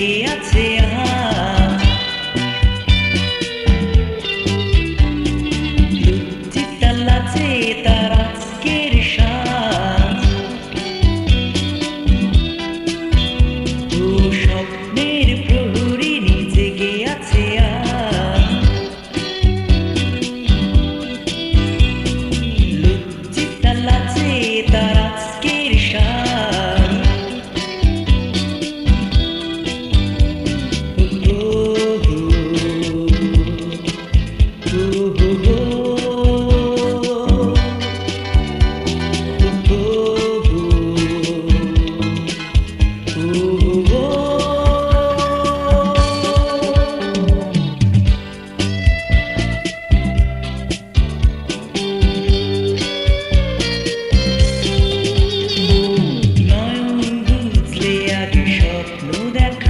লেগে আছে তার আজকের সাজ ও স্বপ্নের প্রহরী নিজে গিয়াছে লুচিতা লাচে তার that